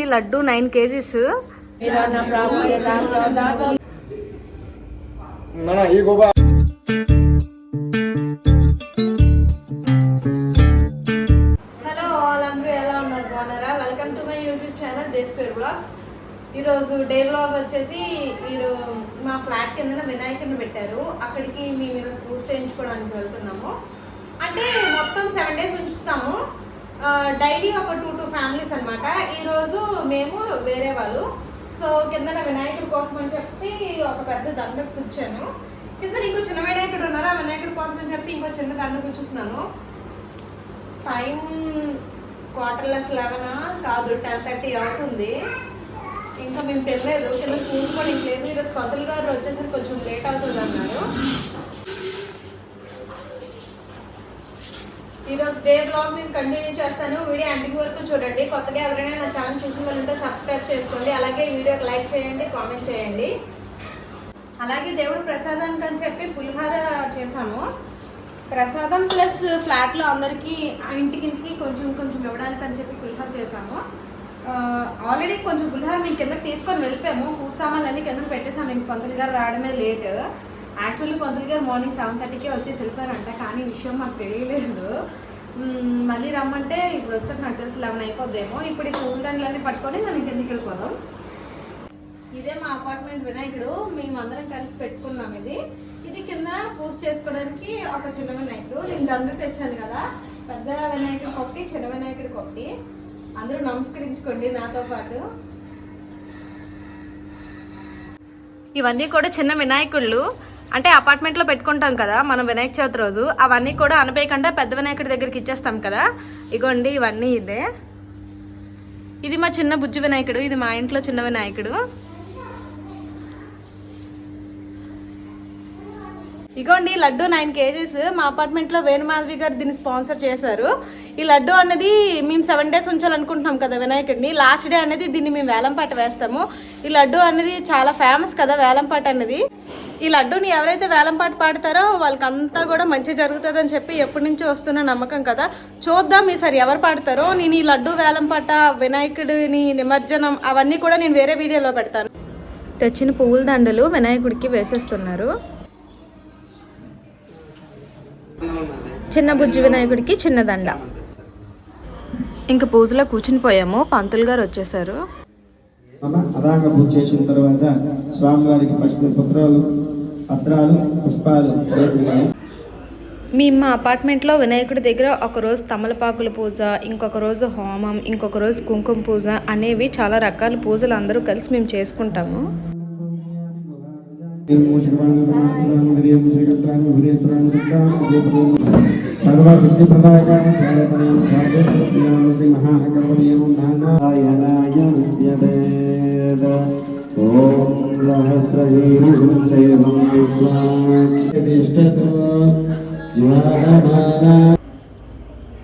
ఇదిగోండి laddu nine kgs. నానా ఈ గోబా. హలో ఆల్ అందరూ ఎలా ఉన్నారు? బాగున్నారా? Welcome to my YouTube channel జేస్పేర్ blogs ఈరోజు డే బ్లాగ్ వచ్చేసి ఈరోజు మా ఫ్లాట్ కింద వినాయకుడిని పెట్టారు. అక్కడికి మేము ఈరోజు పూజ చేయించుకోవడానికి వెళ్తున్నాము. అంటే మొత్తం సెవెన్ డేస్ ఉంచుతాము. డైలీ ఒక టూ టూ ఫ్యామిలీస్ అనమాట ఈరోజు మేము వేరే వాళ్ళు. సో కింద వినాయకుడి కోసం అని చెప్పి ఒక పెద్ద దండ కూర్చాను. కింద ఇంకో చిన్న వినాయకుడు ఉన్నారు? ఆ వినాయకుడి కోసం అని చెప్పి ఇంకో చిన్న దండ కూర్చుంటున్నాను. టైం క్వార్టర్లెస్ లెవెనా? కాదు టెన్ థర్టీ అవుతుంది. ఇంకా మేము తెలియలేదు కింద పూజ లేదు. ఈరోజు పంతులు గారు వచ్చేసరికి కొంచెం లేట్ అవుతుంది అన్నారు. ఈరోజు డే బ్లాగ్ నేను కంటిన్యూ చేస్తాను. వీడియో ఎండింగ్ వరకు చూడండి. కొత్తగా ఎవరైనా నా ఛానల్ చూసిన వాళ్ళు ఉంటే సబ్స్క్రైబ్ చేసుకోండి. అలాగే వీడియోకి లైక్ చేయండి కామెంట్ చేయండి. అలాగే దేవుడు ప్రసాదానికి అని చెప్పి పులిహార చేశాము. ప్రసాదం ప్లస్ ఫ్లాట్లో అందరికీ ఇంటికి కొంచెం కొంచెం ఇవ్వడానికి అని చెప్పి పులిహార చేశాము. ఆల్రెడీ కొంచెం పులిహార మేము కిందకి తీసుకొని వెళ్ళిపోయాము. పూజ కిందకి పెట్టేసాము ఇంక పంతులు గారు రావడమే లేట్. యాక్చువల్లీ పంతులు గారు మార్నింగ్ సెవెన్ థర్టీకే వచ్చి వెళ్ళిపోయారంట కానీ విషయం మాకు తెలియలేదు. మళ్ళీ రమ్మంటే ఇప్పుడు వచ్చేసరికి నాకు తెలిసి లెవెన్ అయిపోద్దేమో. ఇప్పుడు ఈ పూలదండలన్నీ పట్టుకొని మనం కిందకి వెళ్ళిపోదాం. ఇదే మా అపార్ట్మెంట్ వినాయకుడు మేమందరం కలిసి పెట్టుకున్నాం ఇది. ఇది కింద పూజ చేసుకోవడానికి ఒక చిన్న వినాయకుడు. నేను దండ తెచ్చాను కదా పెద్ద వినాయకుడికి కొట్టి చిన్న వినాయకుడికి కొట్టి అందరూ నమస్కరించుకోండి నాతో పాటు. ఇవన్నీ కూడా చిన్న వినాయకుళ్ళు. అంటే అపార్ట్మెంట్లో పెట్టుకుంటాం కదా మనం వినాయక చవితి రోజు అవన్నీ కూడా అనపేయకుండా పెద్ద వినాయకుడి దగ్గరికి ఇచ్చేస్తాం కదా. ఇగోండి ఇవన్నీ ఇదే. ఇది మా చిన్న బుజ్జి వినాయకుడు ఇది మా ఇంట్లో చిన్న వినాయకుడు. ఇగోండి లడ్డు నైన్ కేజీస్. మా అపార్ట్మెంట్లో వేణుమాధవి గారు దీన్ని స్పాన్సర్ చేశారు. ఈ లడ్డు అనేది మేము సెవెన్ డేస్ ఉంచాలనుకుంటున్నాం కదా వినాయకుడిని. లాస్ట్ డే అనేది దీన్ని మేము వేలంపాట వేస్తాము. ఈ లడ్డు అనేది చాలా ఫేమస్ కదా వేలంపాట అనేది ఈ లడ్డూని ఎవరైతే వేలంపాట పాడతారో వాళ్ళకి అంతా కూడా మంచి జరుగుతుందని చెప్పి ఎప్పటి నుంచో వస్తున్న నమ్మకం కదా. చూద్దాం ఈసారి ఎవరు పాడతారో. నేను ఈ లడ్డు వేలంపాట వినాయకుడిని నిమజ్జనం అవన్నీ కూడా నేను వేరే వీడియోలో పెడతాను. తెచ్చిన పువ్వుల దండలు వినాయకుడికి వేసేస్తున్నారు. చిన్న బుజ్జి వినాయకుడికి చిన్న దండ. ఇంక పూజలో కూర్చుని పోయాము. పంతులు గారు వచ్చేసారు. అదాంగ పూజ చేసిన తర్వాత స్వామివారికి పసుపు పుత్రాలు పత్రాలు పుష్పాలు మేము మా అపార్ట్మెంట్లో వినాయకుడి దగ్గర ఒకరోజు తమలపాకుల పూజ ఇంకొక రోజు హోమం ఇంకొక రోజు కుంకుమ పూజ అనేవి చాలా రకాల పూజలు అందరూ కలిసి మేము చేసుకుంటాము.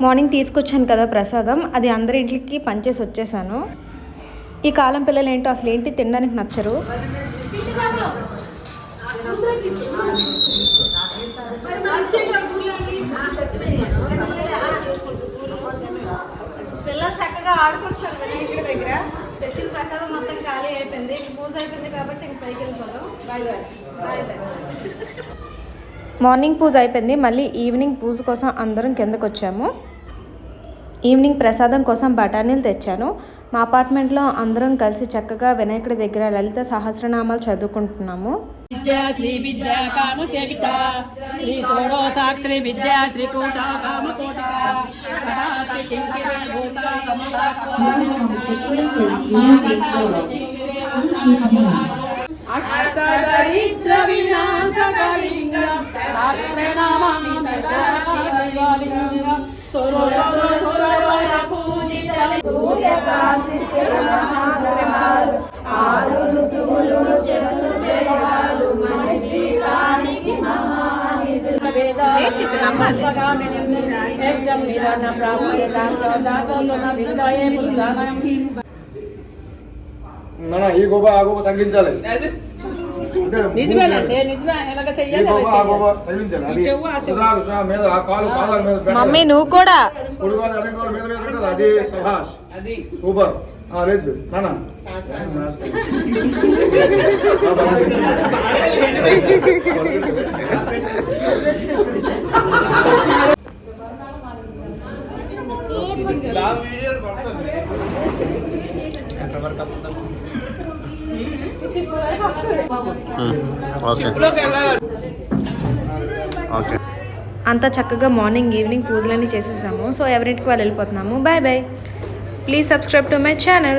మార్నింగ్ తీసుకొచ్చాను కదా ప్రసాదం. అది అందరి ఇంటికి పంచేసి వచ్చేసాను. ఈ కాలం పిల్లలు ఏంటో అసలు ఏంటి తినడానికి నచ్చరు పిల్లలు చక్కగా ఆడుకుంటున్నారు వినాయకుడి దగ్గర తెచ్చిన ప్రసాదం మొత్తం ఖాళీ అయిపోయింది ఇంక పూజ అయిపోయింది కాబట్టి ఇంక పైకి వెళ్ళిపోదాం. Bye bye bye bye morning పూజ అయిపోయింది. మళ్ళీ ఈవినింగ్ పూజ కోసం అందరం కిందకు వచ్చాము. ఈవినింగ్ ప్రసాదం కోసం బఠానీలు తెచ్చాను. మా అపార్ట్మెంట్లో అందరం కలిసి చక్కగా వినాయకుడి దగ్గర లలిత సహస్రనామాలు చదువుకుంటున్నాము. విద్యా శ్రీ విద్యా కామ సేవిత. శ్రీ సోడో సాక్షి విద్యా శ్రీ కూట కామ కోటక. కదాతి కింకిరే భూత అష్టదరిద్ర వినాశకలింగం ఆత్మనామామి సదాశివలింగం సోరవ పూజిత సూర్యకాంతి శిరమహాగ్రహాలు ఆరు ఋతువులు చతుర్వేదాలు మన దీపానికి మహానిధులు నానా ఈ గోబా ఆ గోబా తగ్గించాలి ఈ గోబా ఆ గోబా తగ్గించాలి. అది ఈ చెవ్వు, ఆ చెవ్వు. సుధా, సుధా మీద ఆ కాలు పాదాల మీద పెట్టాలి. మమ్మీ నువ్వు కూడా. అదే సభాష్ సూపర్. ఆ, లేదు నాన్న. ఓకే. ఓకే. అంతా చక్కగా మార్నింగ్ ఈవినింగ్ పూజలన్నీ చేసేసాము. సో ఎవరింటికి వాళ్ళు వెళ్ళిపోతున్నాము. Bye bye. Please subscribe to my channel